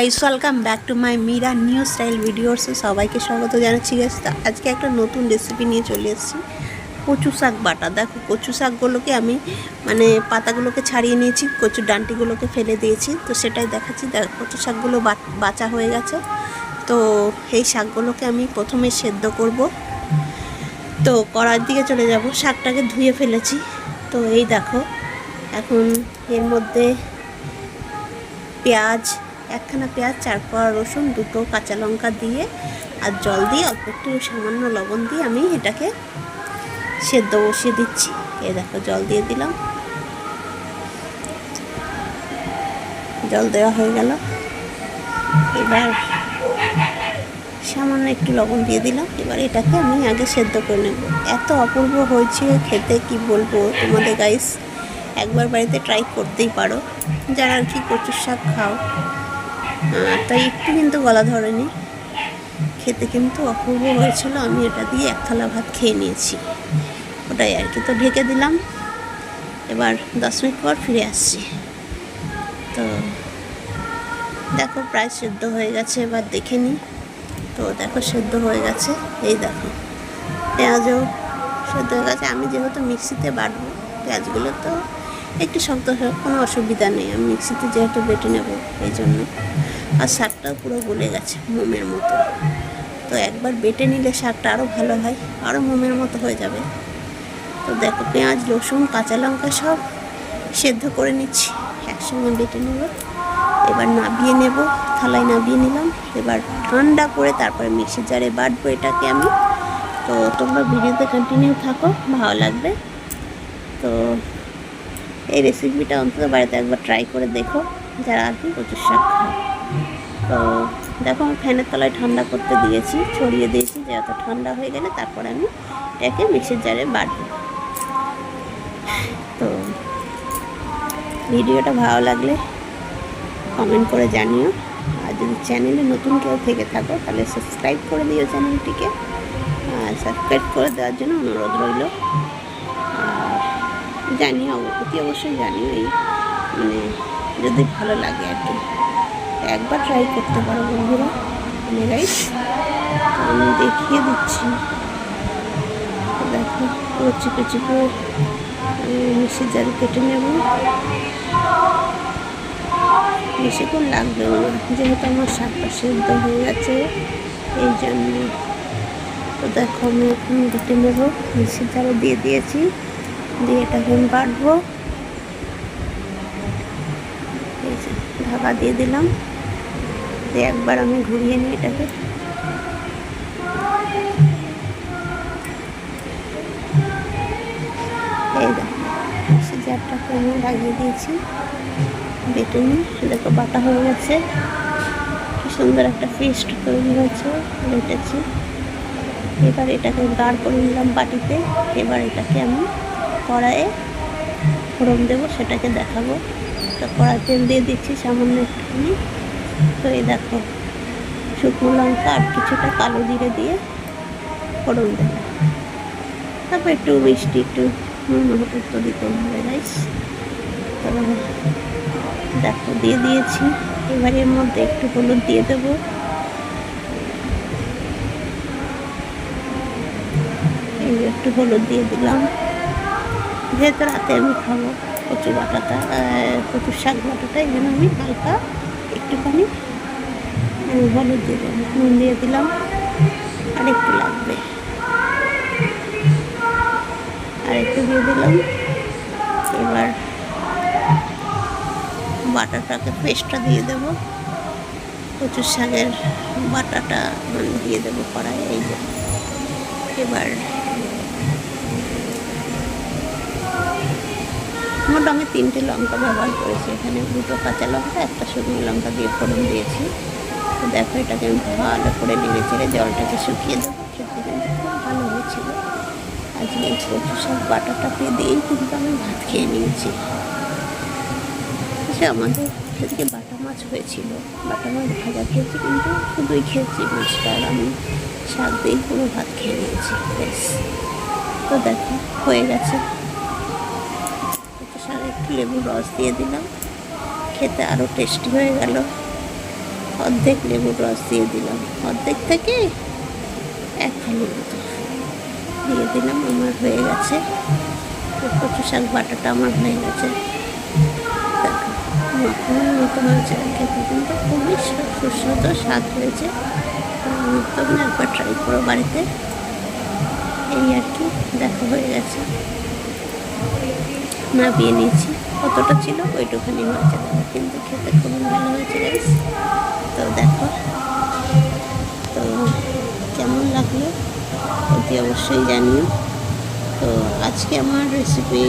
Guys welcome back to my Mira new style videos সবাইকে স্বাগত জানাচ্ছি তো আজকে একটা নতুন রেসিপি নিয়ে চলে এসেছি। কচু শাক বাটা। দেখো, কচু শাকগুলোকে আমি মানে পাতাগুলোকে ছাড়িয়ে নিয়েছি কচু ডান্টিগুলোকে ফেলে দিয়েছি। তো সেটাই দেখাচ্ছি। দেখ, কচু শাকগুলো বা- বাছা হয়ে গেছে। তো এই শাকগুলোকে আমি প্রথমে সেদ্ধ করব। তো কড়ার দিকে চলে যাব। শাকটাকে ধুয়ে ফেলেছি। তো এই দেখো, এখন এর মধ্যে পেঁয়াজ একখানা পেঁয়াজ, চার কোয়া রসুন, দুটো কাঁচা লঙ্কা দিয়ে আর জল দিয়ে অল্প একটু সামান্য লবণ দিয়ে আমি এটাকে সেদ্ধ বসিয়ে দিচ্ছি। এ দেখো, জল দিয়ে দিলাম। জল দেওয়া হয়ে গেল। এবার সামান্য একটু লবণ দিয়ে দিলাম। এবার এটাকে আমি আগে সেদ্ধ করে নেব। এত অপূর্ব হয়েছে খেতে, কি বলব তোমাদের গাইস একবার বাড়িতে ট্রাই করতেই পারো। যারা আর কি কচুর শাক খাও তাই একটু কিন্তু গলা ধরেনি। খেতে কিন্তু অপূর্ব হয়েছিল। আমি এটা দিয়ে এক থালা ভাত খেয়ে নিয়েছি। ওটাই আর কি। তো ঢেকে দিলাম। এবার দশ মিনিট পর ফিরে আসছি। তো দেখো প্রায় সেদ্ধ হয়ে গেছে। এবার দেখে নিই। তো দেখো সেদ্ধ হয়ে গেছে। এই দেখো, পেঁয়াজও সেদ্ধ হয়ে গেছে। আমি যেহেতু মিক্সিতে বাটবো, পেঁয়াজগুলো তো একটু শক্ত হোক কোনো অসুবিধা নেই। আমি মিক্সিতে যেহেতু বেটে নেব, এই জন্য। আর শাকটাও পুরো গলে গেছে মোমের মতো। তো একবার বেটে নিলে শাকটা আরও ভালো হয় আরও মোমের মতো হয়ে যাবে। তো দেখো, পেঁয়াজ, রসুন, কাঁচা লঙ্কা সব সেদ্ধ করে নিচ্ছি। একসঙ্গে বেটে নেব। এবার নাবিয়ে নেব, থালায় নাবিয়ে নিলাম। এবার ঠান্ডা করে তারপরে মিক্সি জারে বাটবো এটাকে আমি। তো তোমরা ভিডিওতে কন্টিনিউ থাকো, ভালো লাগবে। তো এই রেসিপিটা অন্তত বাড়িতে একবার ট্রাই করে দেখো। যারা আর কি কচুর শাক খাও তো দেখো, আমি ফ্যানের তলায় ঠান্ডা করতে দিয়েছি, ছড়িয়ে দিয়েছি, যে এত ঠান্ডা হয়ে গেলে তারপর আমি এটাকে মিক্সির জারে বাটবো তো ভিডিওটা ভালো লাগলে কমেন্ট করে জানিও। আর যদি চ্যানেলে নতুন কেউ থেকে থাকো, তাহলে সাবস্ক্রাইব করে দিও চ্যানেলটিকে আর সাবস্ক্রাইব করে দেওয়ার জন্য অনুরোধ রইল। অব- অতি অবশ্যই জানিও এই মানে যদি ভালো লাগে আর কি। একবার ট্রাই করতে পারো বন্ধুরা মানে রাইট আমি দেখিয়ে দিচ্ছি। দেখো চিপে চিপে মিক্সির জারে কেটে নেব। বেশিক্ষণ লাগবেও না, যেহেতু আমার শাকটা সেদ্ধ হয়ে গেছে, এই জন্য। তো দেখো, আমি এখন কেটে নেব মিক্সির জারে দিয়ে দিয়েছি। দিয়ে এটা এই যে, ঢাকা দিয়ে দিলাম। দিয়ে একবার আমি ঘুরিয়ে নিই এটাকে। এই দেখো আমি লাগিয়ে দিয়েছি। বেটে নিই দেখো বাটা হয়ে গেছে। কি সুন্দর একটা পেস্ট তৈরি হয়েছে, বেটেছি। এবার এটাকে গাঢ় করে নিলাম বাটিতে। এবার এটাকে আমি কড়াইয়ে ফোড়ন দেবো, সেটাকে দেখাবো। তো কড়াই তেল দিয়ে দিচ্ছি সামান্য একটুখানি। তো এই দেখো, শুকনো লঙ্কা আর কিছুটা কালো জিরে দিয়ে ফোড়ন দেবো। তারপর একটু মিষ্টি, একটু নুন, হলুদ তো দিতে হবে রাইস দেখো, দিয়ে দিয়েছি। এবার এর মধ্যে একটু হলুদ দিয়ে দেবো। একটু হলুদ দিয়ে দিলাম। যেহেতু রাতে আমি খাব কচু বাটাটা কচুর শাক বাটাটা, এই জন্য আমি হালকা একটুখানি হলুদ দিয়ে দেবো, নুন দিয়ে দিলাম আর একটু লাগবে। আর একটু দিয়ে দিলাম, এবার বাটাটাকে পেস্টটা দিয়ে দেবো। কচুর শাকের বাটাটা দিয়ে দেবো কড়াই এই এবার মোট আমি তিনটে লঙ্কা ব্যবহার করেছি। এখানে দুটো কাঁচা লঙ্কা, একটা শুকনো লঙ্কা দিয়ে ফোড়ন দিয়েছি। তো দেখো, এটাকে আমি ভালো করে নেড়ে চেড়ে জলটাকে শুকিয়ে দেবো। খেতে কিন্তু খুব ভালো হয়েছিল। আজকে এই কচু বাটাটাকে দিয়েই কিন্তু আমি ভাত খেয়ে নিয়েছি। আমাদের সেদিকে বাটা মাছ হয়েছিল। বাটা মাছ ভাজা খেয়েছি কিন্তু শুধুই খেয়েছি মাছটা আর আমি শাক দিয়েই পুরো ভাত খেয়ে নিয়েছি। বেশ তো দেখো, হয়ে গেছে। লেবুর রস দিয়ে দিলাম। খেতে আরও টেস্টি হয়ে গেল। অর্ধেক লেবুর রস দিয়ে দিলাম। অর্ধেক থেকে এক ফালি মতো। দিয়ে দিলাম, আমার হয়ে গেছে। কচু শাক বাটাটা আমার হয়ে গেছে। মাখনের মতো হয়েছে। খেতে কিন্তু খুবই সুস্বাদু স্বাদ হয়েছে। তোমরা একবার ট্রাই করো বাড়িতে। এই আর কি, দেখা হয়ে গেছে। নাবিয়ে নিয়েছি। কতটা ছিল ওইটুখানি মাছ কিন্তু খেতে খুব ভালো হয়েছে গাইস তো দেখো, তো কেমন লাগল অতি অবশ্যই জানিও। তো আজকে আমার রেসিপি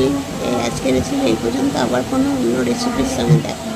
আজকের রেসিপি এই পর্যন্ত। আবার কোনো অন্য রেসিপির সঙ্গে দেখা